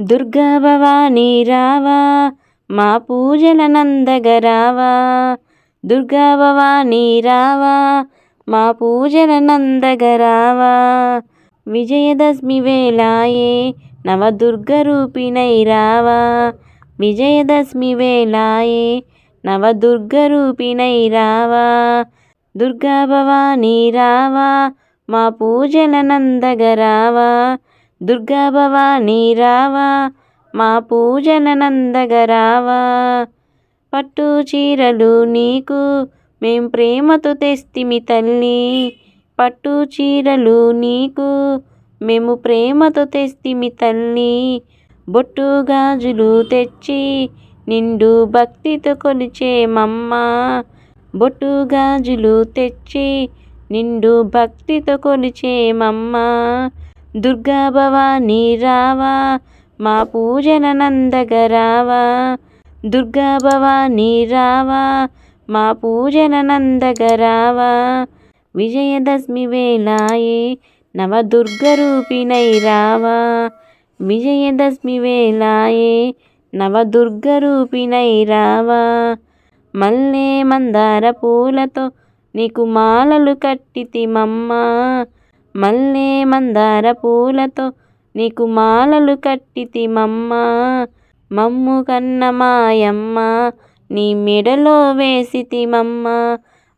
దుర్గా భవానీ రావా మా పూజల నందగరావా. దుర్గా భవానీ రావా మా పూజల నందగరావా. విజయదశమి వేళాయే నవదుర్గ రూపిణై రావా. విజయదశమి వేళాయే నవదుర్గ రూపిణై రావా. దుర్గా భవానీ రావా మా పూజల నందగరావా. దుర్గా భవానీ రావా మా పూజల నందగరావా. పట్టు చీరలు నీకు మేం ప్రేమతో తెస్తిమి తల్లి. పట్టు చీరలు నీకు మేము ప్రేమతో తెస్తిమి తల్లి. బొట్టు గాజులు తెచ్చి నిండు భక్తితో కొలిచేమమ్మ బొట్టు గాజులు తెచ్చి నిండు భక్తితో కొలిచేమమ్మ దుర్గా భవానీ రావా మా పూజల నందగరావా. దుర్గా భవానీ రావా మా పూజల నందగరావా. విజయదశమి వేళాయే నవదుర్గరూపిణై రావా. విజయదశమి వేళాయే నవదుర్గరూపిణై రావా. మల్లె మందార పూలతో నీకు మాలలు కట్టితిమమ్మా. మల్లె మందార పూలతో నీకు మాలలు కట్టితి మమ్మ మమ్ము కన్న మాయమ్మ నీ మెడలో వేసితి మమ్మ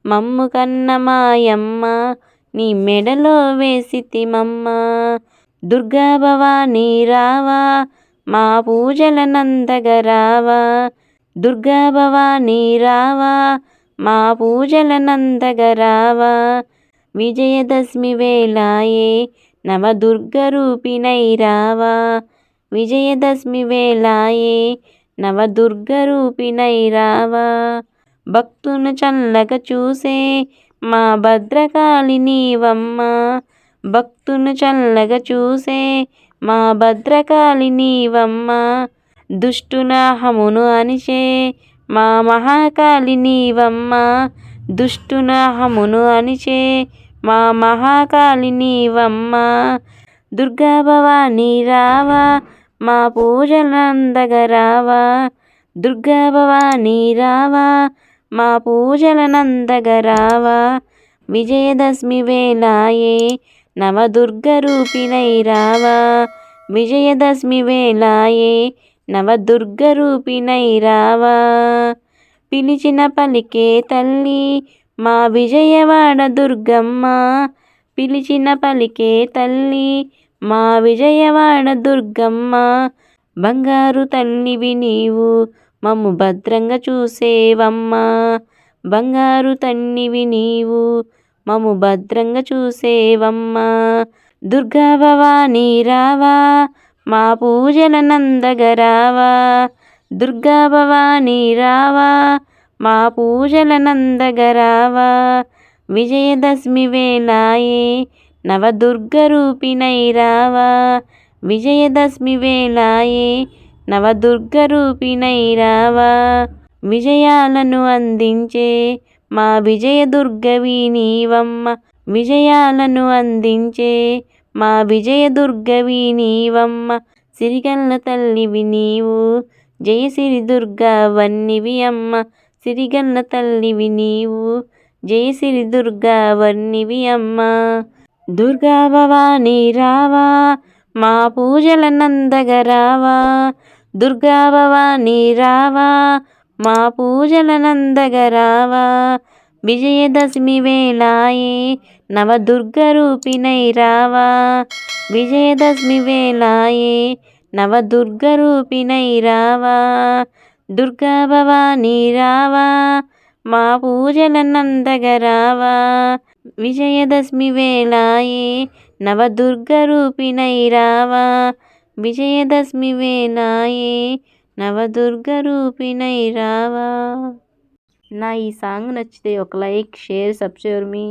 మమ్ము కన్న మాయమ్మ నీ మెడలో వేసితి మమ్మ దుర్గా భవానీ రావా మా పూజల నందగరావా. దుర్గా భవానీ రావా మా పూజల నందగరావా. విజయదశమి వేళాయే నవదుర్గ రూపిణై రావా. విజయదశమి వేళాయే నవదుర్గ రూపిణై రావా. భక్తును చల్లగ చూసే మా భద్రకాళి నీవమ్మ. భక్తును చల్లగ చూసే మా భద్రకాళి నీవమ్మ. దుష్టునాహమును అనిచే మా మహాకాళి నీవమ్మ. దుష్టునాహమును అనిచే మా మహాకాళిని వమ్మ. దుర్గా భవాని రావా మా పూజలందగరావా. దుర్గా భవాని రావా మా పూజలనందగరావా విజయదశమి వేళాయే నవదుర్గ రూపిణై రావా. విజయదశమి వేళాయే నవదుర్గ రూపిణై రావా. పిలిచిన పలికే తల్లి మా విజయవాడ దుర్గమ్మ. పిలిచిన పలికే తల్లి మా విజయవాడ దుర్గమ్మ. బంగారు తల్లివి నీవు మమ్ము భద్రంగా చూసేవమ్మా. బంగారు తల్లివి నీవు మమ్ము భద్రంగా చూసేవమ్మా. దుర్గా భవానీ రావా మా పూజల నందగరావా. దుర్గా భవానీ రావా మా పూజల నందగరావా. విజయదశమి వేళాయే నవదుర్గ రూపిణై రావా. విజయదశమి వేళాయే నవదుర్గ రూపిణై రావా. విజయాలను అందించే మా విజయదుర్గవి నీవమ్మ విజయాలను అందించే మా విజయదుర్గవి నీవమ్మ సిరిగల్ల తల్లివి నీవు జయ సిరి దుర్గా వన్నివి అమ్మ సిరిగన్న తల్లివి నీవు. జయ సిరి దుర్గా వన్నివి అమ్మ దుర్గా భవానీ రావా మా పూజల నందగరావా దుర్గా భవానీ రావా మా పూజల నందగరావా విజయదశమి వేళాయే నవదుర్గ రూపిణై రావా. విజయదశమి వేళాయే నవదుర్గరూపిణై రావా దుర్గా భవానీ రావా మా పూజల నందగరావా విజయదశమి వేళాయే నవదుర్గరూపిణై రావా విజయదశమి వేళాయే నవదుర్గరూపిణై రావా నా ఈ సాంగ్ నచ్చితే ఒక లైక్ షేర్ సబ్స్క్రైబ్ మీ